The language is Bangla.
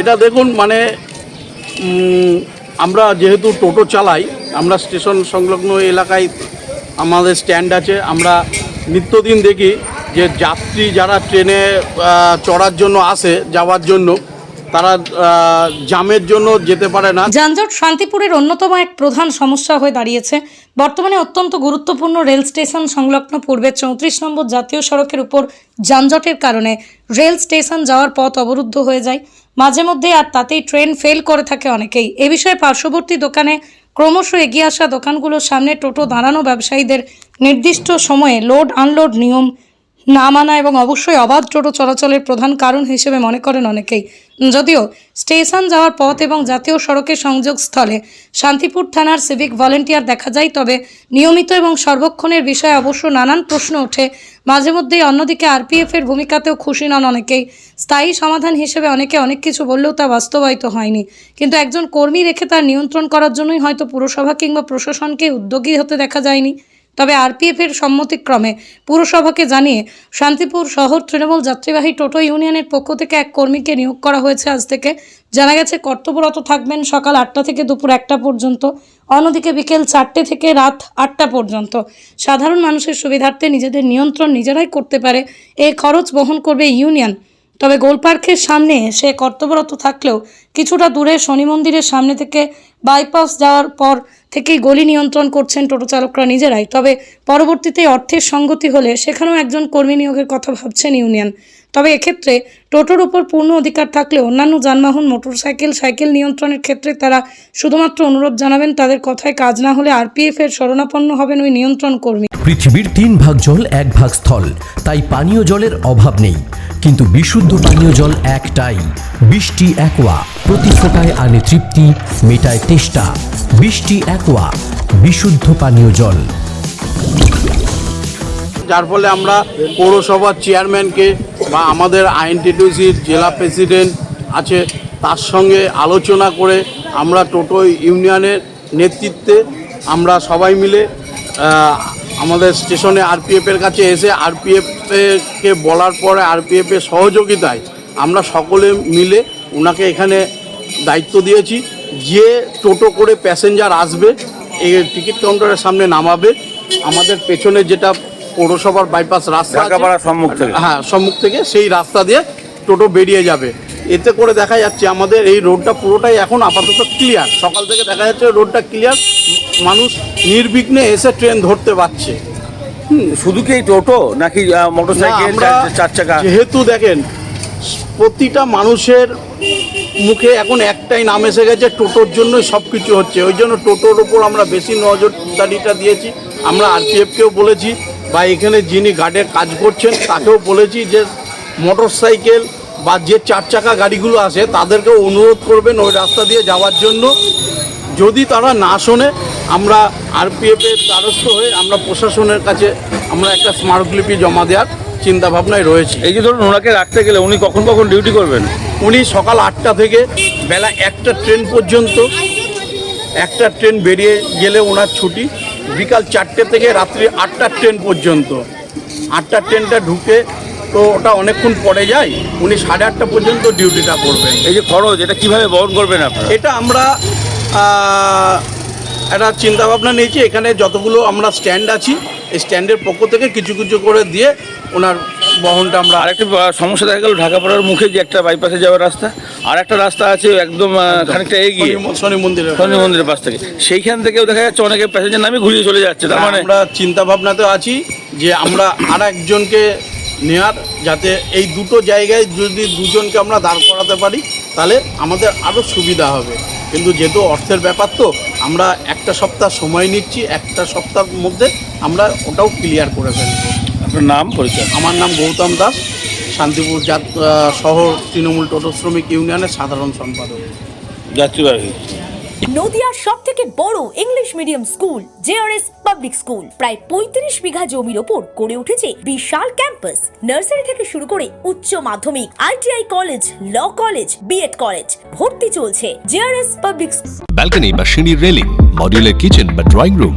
এটা দেখুন মানে আমরা যেহেতু টোটো চালাই, আমরা স্টেশন সংলগ্ন এলাকায় আমাদের স্ট্যান্ড আছে, আমরা নিত্যদিন দেখি যে যাত্রী যারা ট্রেনে চড়ার জন্য আসে, যাওয়ার জন্য তারা জামের জন্য যেতে পারে না। যানজট শান্তিপুরের অন্যতম এক প্রধান সমস্যা হয়ে দাঁড়িয়েছে। বর্তমানে অত্যন্ত গুরুত্বপূর্ণ রেল স্টেশন সংলগ্ন পূর্বের চৌত্রিশ নম্বর জাতীয় সড়কের উপর যানজটের কারণে রেল স্টেশন যাওয়ার পথ অবরুদ্ধ হয়ে যায়। মাঝে মধ্যে আর তাতেই ট্রেন ফেল করে থাকে অনেকেই। এ বিষয়ে পার্শ্ববর্তী দোকানে ক্রমশ এগিয়ে আসা দোকানগুলোর সামনে টোটো দাঁড়ানো ব্যবসায়ীদের নির্দিষ্ট সময়ে লোড আনলোড নিয়ম না মানা এবং অবশ্যই অবাধ টোটো চলাচলের প্রধান কারণ হিসেবে মনে করেন অনেকেই। যদিও স্টেশন যাওয়ার পথ এবং জাতীয় সড়কের সংযোগস্থলে শান্তিপুর থানার সিভিক ভলেন্টিয়ার দেখা যায়, তবে নিয়মিত এবং সর্বক্ষণের বিষয়ে অবশ্য নানান প্রশ্ন ওঠে। মাঝে মধ্যেই অন্যদিকে আরপিএফ এর ভূমিকাতেও খুশি নন অনেকেই। স্থায়ী সমাধান হিসেবে অনেকে অনেক কিছু বললেও তা বাস্তবায়িত হয়নি। কিন্তু একজন কর্মী রেখে তার নিয়ন্ত্রণ করার জন্যই হয়তো পুরসভা কিংবা প্রশাসনকে উদ্যোগী হতে দেখা যায়নি। তবে আরপিএফ এর সম্মতিক্রমে পুরসভাকে জানিয়ে শান্তিপুর শহর তৃণমূল যাত্রীবাহী টোটো ইউনিয়নের পক্ষ থেকে এক কর্মীকে নিয়োগ করা হয়েছে আজ থেকে। জানা গেছে, কর্তব্যরত থাকবেন সকাল আটটা থেকে দুপুর একটা পর্যন্ত, অন্যদিকে বিকেল চারটে থেকে রাত আটটা পর্যন্ত। সাধারণ মানুষের সুবিধার্থে নিজেদের নিয়ন্ত্রণ নিজেরাই করতে পারে এই খরচ বহন করবে ইউনিয়ন। তবে গোলপার্কের সামনে সে কর্তব্যরত থাকলেও কিছুটা দূরে শনি মন্দিরের সামনে থেকে বাইপাস যাওয়ার পর থেকেই গলি নিয়ন্ত্রণ করছেন টোটো চালকরা নিজেরাই। তবে পরবর্তীতে অর্থের সঙ্গতি হলে সেখানেও একজন কর্মী নিয়োগের কথা ভাবছেন ইউনিয়ন। তবে এক্ষেত্রে টোটোর উপর পূর্ণ অধিকার থাকলে অন্যান্য যানবাহন, মোটরসাইকেল, সাইকেল নিয়ন্ত্রণের ক্ষেত্রে তারা শুধুমাত্র অনুরোধ জানাবেন, তাদের কথায় কাজ না হলে আরপিএফ এর শরণাপন্ন হবেন ওই নিয়ন্ত্রণ কর্মী। পৃথিবীর তিন ভাগ জল এক ভাগ স্থল, তাই পানীয় জলের অভাব নেই। কিন্তু বিশুদ্ধ পানীয় জল একটাই, বৃষ্টি একোয়া প্রতি ফোটায় আনে তৃপ্তি, মেটায় তেষ্টা বৃষ্টি একোয়া বিশুদ্ধ পানীয় জল। যার ফলে আমরা পৌরসভার চেয়ারম্যানকে বা আমাদের আইএনটিটিউসির জেলা প্রেসিডেন্ট আছে, তার সঙ্গে আলোচনা করে আমরা টোটো ইউনিয়নের নেতৃত্বে আমরা সবাই মিলে আমাদের স্টেশনে আরপিএফের কাছে এসে আরপিএফকে বলার পরে আরপিএফের সহযোগিতায় আমরা সকলে মিলে ওনাকে এখানে দায়িত্ব দিয়েছি। যে টোটো করে প্যাসেঞ্জার আসবে এই টিকিট কাউন্টারের সামনে নামাবে। আমাদের পেছনে যেটা পৌরসভার বাইপাস রাস্তা সম্মুখ থেকে। হ্যাঁ সম্মুখ থেকে সেই রাস্তা দিয়ে টোটো বেরিয়ে যাবে। এতে করে দেখা যাচ্ছে আমাদের এই রোডটা পুরোটাই এখন আপাতত ক্লিয়ার। সকাল থেকে দেখা যাচ্ছে রোডটা ক্লিয়ার। মানুষ নির্বিঘ্নে এসে ট্রেন ধরতে পারছে। শুধু কি এই টোটো নাকি মোটর না, সাইকেল আমরা চার চাকা? যেহেতু দেখেন প্রতিটা মানুষের মুখে এখন একটাই নাম এসে গেছে, টোটোর জন্যই সব কিছু হচ্ছে। ওই জন্য টোটোর ওপর আমরা বেশি নজরদারিটা দিয়েছি। আমরা আরপিএফকেও বলেছি বা এখানে যিনি গার্ডের কাজ করছেন, তাকেও বলেছি যে মোটর সাইকেল বা যে চার চাকা গাড়িগুলো আসে, তাদেরকেও অনুরোধ করবেন ওই রাস্তা দিয়ে যাওয়ার জন্য। যদি তারা না শোনে, আমরা আরপিএফের দ্বারস্থ হয়ে আমরা প্রশাসনের কাছে আমরা একটা স্মারকলিপি জমা দেওয়ার চিন্তাভাবনায় রয়েছে। এই যে ধরুন ওনাকে রাখতে গেলে উনি কখন কখন ডিউটি করবেন? উনি সকাল আটটা থেকে বেলা একটা ট্রেন পর্যন্ত একটা ট্রেন বেরিয়ে গেলে ওনার ছুটি বিকাল চারটে থেকে রাত্রি আটটার ট্রেন পর্যন্ত। আটটার ট্রেনটা ঢুকে তো ওটা অনেকক্ষণ পরে যায় উনি সাড়ে আটটা পর্যন্ত ডিউটিটা করবেন। এই যে খরচ এটা কীভাবে বহন করবেন আপনারা? এটা আমরা একটা চিন্তাভাবনা নিয়েছি এখানে যতগুলো আমরা স্ট্যান্ড আছি এই স্ট্যান্ডের পক্ষ থেকে কিছু কিছু করে দিয়ে ওনার বহনটা আমরা আরেকটা সমস্যা দেখা গেল ঢাকাপাড়ার মুখে যে একটা বাইপাসে যাওয়ার রাস্তা আর একটা রাস্তা আছে একদম খানিকটা এগিয়ে। শনি- শনি মন্দিরের শনি মন্দিরের পাশ থেকে। সেইখান থেকেও দেখা যাচ্ছে অনেকে প্যাসেঞ্জার নামে ঘুরিয়ে চলে যাচ্ছে তার মানে আমরা চিন্তা ভাবনাতে আছি যে আমরা আর একজনকে নেওয়ার যাতে এই দুটো জায়গায় যদি দুজনকে আমরা দাঁড় করাতে পারি তাহলে আমাদের আরও সুবিধা হবে। কিন্তু যেহেতু অর্থের ব্যাপার তো আমরা একটা সপ্তাহ সময় নিচ্ছি একটা সপ্তাহের মধ্যে আমরা ওটাও ক্লিয়ার করে ফেলব। আপনার নাম পরিচয়? আমার নাম গৌতম দাস শান্তিপুর জাত আহ, শহর তৃণমূল টোটো শ্রমিক ইউনিয়নের সাধারণ সম্পাদক। যাত্রীবাহী। নদিয়ার সব থেকে বড় English medium school JRS public school প্রায় পঁয়ত্রিশ বিঘা জমির ওপর গড়ে উঠেছে বিশাল ক্যাম্পাস। নার্সারি থেকে শুরু করে উচ্চ মাধ্যমিক ITI college law college BEd college ভর্তি চলছে জেআরএস পাবলিক ব্যালকনি বা সিঁড়ির রেলিং মডিউলার কিচেন বা ড্রয়িং রুম